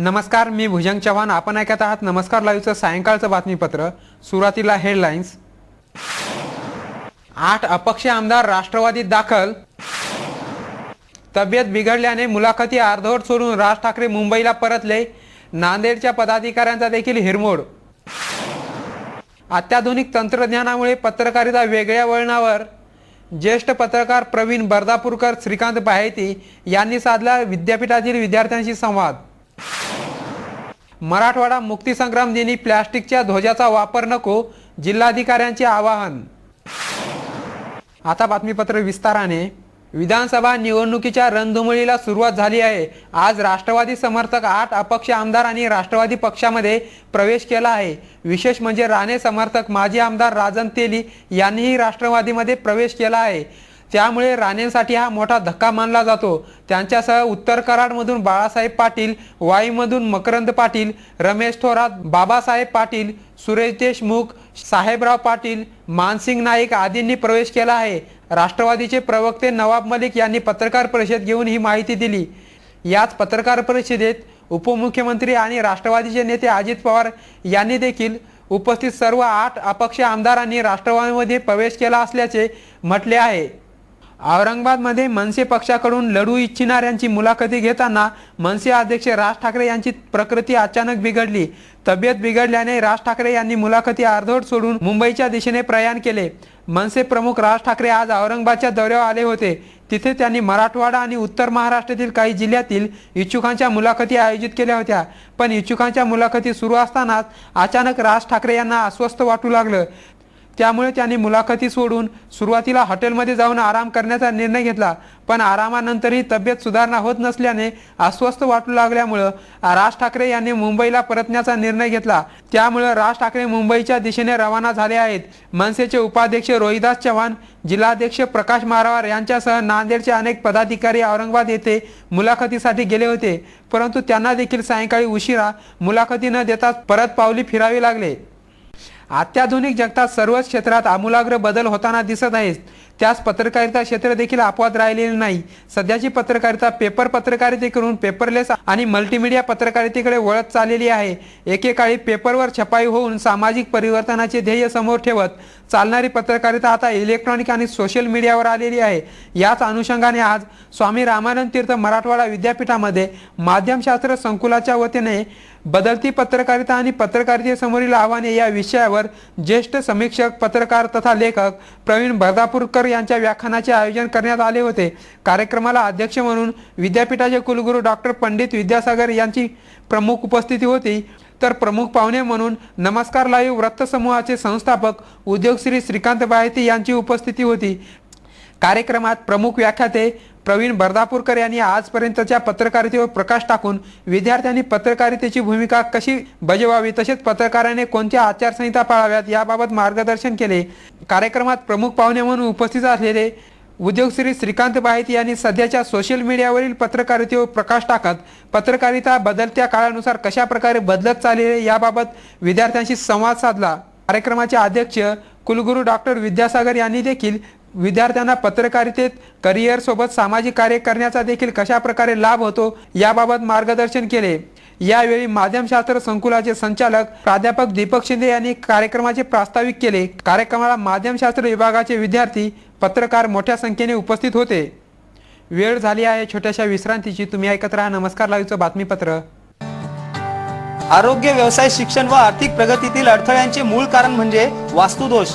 नमस्कार मी भुजंग चव्हाण. आपण ऐकत आहात नमस्कार लाईव्हचं सायंकाळचं बातमीपत्र. सुरुवातीला हेडलाईन्स. आठ अपक्ष आमदार राष्ट्रवादीत दाखल. तब्येत बिघडल्याने मुलाखती अर्धवट सोडून राज ठाकरे मुंबईला परतले. नांदेडच्या पदाधिकाऱ्यांचा देखील हिरमोड. अत्याधुनिक तंत्रज्ञानामुळे पत्रकारिता वेगळ्या वळणावर. ज्येष्ठ पत्रकार प्रवीण बर्दापूरकर श्रीकांत बाहेती यांनी साधला विद्यापीठातील विद्यार्थ्यांशी संवाद. मराठवाडा मुक्तीसंग्राम दिनी प्लॅस्टिकच्या ध्वजाचा वापर नको जिल्हाधिकाऱ्यांचे आवाहन. आता बातमीपत्र विस्ताराने. विधानसभा निवडणुकीच्या रणधुमळीला सुरुवात झाली आहे. आज राष्ट्रवादी समर्थक आठ अपक्ष आमदार आणि राष्ट्रवादी पक्षामध्ये प्रवेश केला आहे. विशेष म्हणजे राणे समर्थक माजी आमदार राजन तेली यांनीही राष्ट्रवादीमध्ये प्रवेश केला आहे. त्यामुळे राणेंसाठी हा मोठा धक्का मानला जातो. त्यांच्यासह उत्तर कराडमधून बाळासाहेब पाटील वाईमधून मकरंद पाटील रमेश थोरात बाबासाहेब पाटील सुरेश देशमुख साहेबराव पाटील मानसिंग नाईक आदींनी प्रवेश केला आहे. राष्ट्रवादीचे प्रवक्ते नवाब मलिक यांनी पत्रकार परिषद घेऊन ही माहिती दिली. याच पत्रकार परिषदेत उपमुख्यमंत्री आणि राष्ट्रवादीचे नेते अजित पवार यांनी देखील उपस्थित सर्व आठ अपक्ष आमदारांनी राष्ट्रवादीमध्ये प्रवेश केला असल्याचे म्हटले आहे. औरंगाबादमध्ये मनसे पक्षाकडून लढू इच्छिणाऱ्यांची मुलाखती घेताना मनसे अध्यक्ष राज ठाकरे यांची प्रकृती अचानक बिघडली. तब्येत बिघडल्याने राज ठाकरे यांनी मुलाखती अर्धवट सोडून मुंबईच्या दिशेने प्रयाण केले. मनसे प्रमुख राज ठाकरे आज औरंगाबादच्या दौऱ्यावर आले होते. तिथे त्यांनी मराठवाडा आणि उत्तर महाराष्ट्रातील काही जिल्ह्यातील इच्छुकांच्या मुलाखती आयोजित केल्या होत्या. पण इच्छुकांच्या मुलाखती सुरू असतानाच अचानक राज ठाकरे यांना अस्वस्थ वाटू लागलं. त्यामुळे त्यांनी मुलाखती सोडून सुरुवातीला हॉटेलमध्ये जाऊन आराम करण्याचा निर्णय घेतला. पण आरामानंतरही तब्येत सुधारणा होत नसल्याने अस्वस्थ वाटू लागल्यामुळं राज ठाकरे यांनी मुंबईला परतण्याचा निर्णय घेतला. त्यामुळे राज ठाकरे मुंबईच्या दिशेने रवाना झाले आहेत. मनसेचे उपाध्यक्ष रोहिदास चव्हाण जिल्हाध्यक्ष प्रकाश मारावार यांच्यासह नांदेडचे अनेक पदाधिकारी औरंगाबाद येथे मुलाखतीसाठी गेले होते. परंतु त्यांना देखील सायंकाळी उशिरा मुलाखती न देता परत पावली फिरावी लागले. अत्याधुनिक जगतात सर्वच क्षेत्रात आमूलाग्र बदल होताना दिसत आहेत. त्यास पत्रकारिता क्षेत्र देखील अपवाद राहिलेले नाही. सध्याची पत्रकारिता पेपर पत्रकारितेकडून पेपरलेस आणि मल्टीमीडिया पत्रकारितेकडे वळत चाललेली आहे. एकेकाळी पेपरवर छपाई होऊन सामाजिक परिवर्तनाचे ध्येय समोर ठेवत चालणारी पत्रकारिता आता इलेक्ट्रॉनिक आणि सोशल मीडियावर आलेली आहे. याच अनुषंगाने आज स्वामी रामानंद तीर्थ मराठवाडा विद्यापीठामध्ये माध्यमशास्त्र संकुलाच्या वतीने बदलती पत्रकारिता आणि पत्रकारितेसमोरील आव्हाने या विषयावर ज्येष्ठ समीक्षक पत्रकार तथा लेखक प्रवीण भरदापूरकर यांच्या व्याख्यानाचे आयोजन करण्यात आले होते. कार्यक्रमाला अध्यक्ष म्हणून विद्यापीठाचे कुलगुरू डॉक्टर पंडित विद्यासागर यांची प्रमुख उपस्थिती होती. तर प्रमुख पाहुणे म्हणून नमस्कार लाईव्ह वृत्तसमूहाचे संस्थापक उद्योगश्री श्रीकांत बायती यांची उपस्थिती होती. कार्यक्रमात प्रमुख व्याख्याते प्रवीण बर्दापूरकर यांनी आजपर्यंतच्या पत्रकारितेवर प्रकाश टाकून विद्यार्थ्यांनी पत्रकारितेची भूमिका कशी बजवावी तसेच पत्रकाराने कोणत्या आचारसंहिता पाळाव्यात याबाबत मार्गदर्शन केले कार्यक्रमात प्रमुख पाहुणे म्हणून उपस्थित असलेले उद्योगश्री श्रीकांत बाहिती यांनी सध्याच्या सोशल मीडियावरील पत्रकारितेवर प्रकाश टाकत पत्रकारिता बदलत्या काळानुसार कशा प्रकारे बदलत चालले याबाबत विद्यार्थ्यांशी संवाद साधला. कार्यक्रमाचे अध्यक्ष कुलगुरू डॉक्टर विद्यासागर यांनी देखील विद्यार्थ्यांना पत्रकारितेत करिअरसोबत सामाजिक कार्य करण्याचा देखील कशा प्रकारे लाभ होतो याबाबत मार्गदर्शन केले. यावेळी माध्यमशास्त्र संकुलाचे संचालक प्राध्यापक दीपक शिंदे यांनी कार्यक्रमाचे प्रास्ताविक केले. कार्यक्रमाला माध्यमशास्त्र विभागाचे विद्यार्थी पत्रकार मोठ्या संख्येने उपस्थित होते. वेळ झाली आहे छोट्याशा विश्रांतीची. तुम्ही ऐकत राहा नमस्कार लाईव्हचं बातमीपत्र. आरोग्य व्यवसाय शिक्षण व आर्थिक प्रगतीतील अडथळ्यांचे मूळ कारण म्हणजे वास्तुदोष.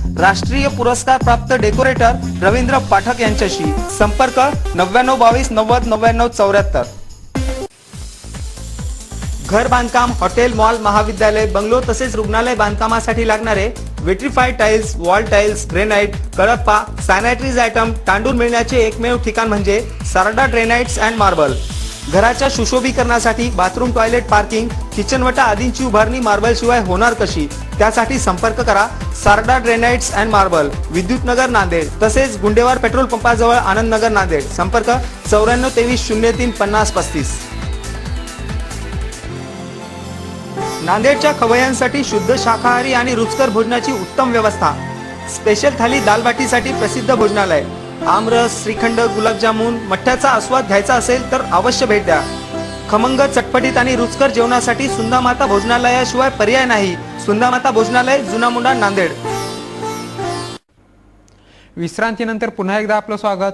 राष्ट्रीय पुरस्कार प्राप्त डेकोरेटर रवींद्र पाठक यांच्याशी. संपर्क नव्याण्णव बावीस नव्वद नव्याण्णव चौऱ्याहत्तर. घर बांधकाम हॉटेल मॉल महाविद्यालय बंगलो तसेच रुग्णालय बांधकामासाठी लागणारे vitrified tiles wall tiles granite Kadappa sanitaries item Tandur मिळण्याचे एकमेव ठिकाण म्हणजे सारडा ड्रेनाइट्स अँड मार्बल. घराच्या सुशोभीकरणासाठी बाथरूम टॉयलेट पार्किंग किचनवटा आदींची उभारणी मार्बल शिवाय होणार कशी? त्यासाठी संपर्क करा सारडा ड्रेनाइट्स अँड मार्बल विद्युत नगर नांदेड तसेच गुंडेवार पेट्रोल पंपाजवळ आनंद नगर नांदेड. संपर्क चौऱ्याण्णव तेवीस शून्य तीन पन्नास पस्तीस. नांदेडच्या खवयांसाठी शुद्ध शाकाहारी आणि रुचकर भोजनाची उत्तम व्यवस्था. स्पेशल थाली दालबाटीसाठी प्रसिद्ध भोजनालय. आमरस श्रीखंड गुलाबजामुन मठ्ठ्याचा आस्वाद घ्यायचा असेल तर अवश्य भेट द्या. खमंग चटपटीत आणि रुचकर जेवणासाठी सुंदामाता भोजनालयाशिवाय पर्याय नाही. सुंदामाता भोजनालय जुना मुंडा नांदेड. विश्रांतीनंतर पुन्हा एकदा आपलं स्वागत.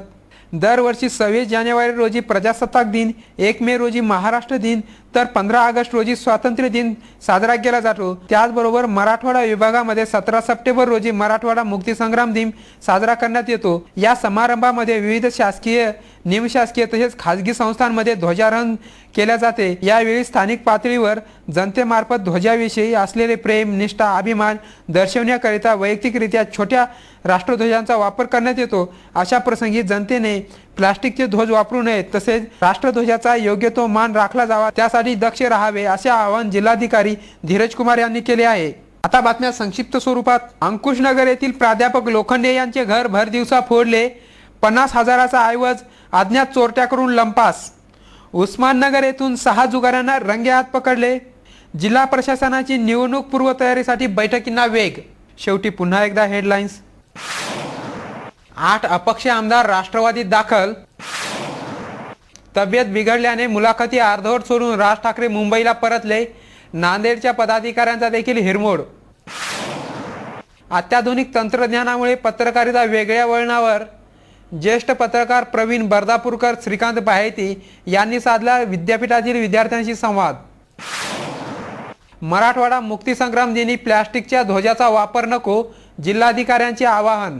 दरवर्षी सव्वीस जानेवारी रोजी प्रजासत्ताक दिन एक मे रोजी महाराष्ट्र दिन तर पंधरा ऑगस्ट रोजी स्वातंत्र्य दिन साजरा केला जातो. त्याचबरोबर मराठवाडा विभागामध्ये सतरा सप्टेंबर रोजी मराठवाडा मुक्तीसंग्राम दिन साजरा करण्यात येतो. या समारंभामध्ये विविध शासकीय निमशासकीय तसेच खाजगी संस्थांमध्ये ध्वजारोहण केल्या जाते. यावेळी स्थानिक पातळीवर जनतेमार्फत ध्वजाविषयी असलेले प्रेम निष्ठा अभिमान दर्शवण्याकरिता वैयक्तिकरित्या छोट्या राष्ट्रध्वजांचा वापर करण्यात येतो. अशा प्रसंगी जनतेने प्लास्टिकचे ध्वज वापरू नयेत तसेच राष्ट्रध्वजाचा योग्य तो मान राखला जावा. त्यासाठी दक्ष राहावे असे आवाहन जिल्हाधिकारी धीरज कुमार यांनी केले आहे. आता बातम्या संक्षिप्त स्वरूपात. अंकुशनगर येथील प्राध्यापक लोखंडे यांचे घर भर दिवसा फोडले. पन्नास हजाराचा ऐवज अज्ञात चोरट्याकडून लंपास. उस्माननगर येथून सहा जुगारांना रंगेहात पकडले. जिल्हा प्रशासनाची निवडणूक पूर्वतयारीसाठी बैठकींना वेग. शेवटी पुन्हा एकदा हेडलाईन्स आठ अपक्ष आमदार राष्ट्रवादीत दाखल. तब्येत बिघडल्याने मुलाखती अर्धवट सोडून राज ठाकरे मुंबईला परतले. नांदेडच्या पदाधिकाऱ्यांचा देखील हिरमोड. अत्याधुनिक तंत्रज्ञानामुळे पत्रकारिता वेगळ्या वळणावर. ज्येष्ठ पत्रकार प्रवीण बर्दापूरकर श्रीकांत बाहेती यांनी साधला विद्यापीठातील विद्यार्थ्यांशी संवाद. मराठवाडा मुक्तीसंग्राम दिनी प्लॅस्टिकच्या ध्वजाचा वापर नको जिल्हाधिकाऱ्यांचे आवाहन.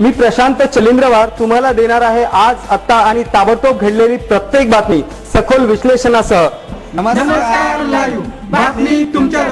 मी प्रशांत चलिंद्रवार तुम्हाला देणार आहे आज आत्ता आणि ताबडतोब घडलेली प्रत्येक बातमी सखोल विश्लेषणासह. नमस्कार बातमी तुमच्या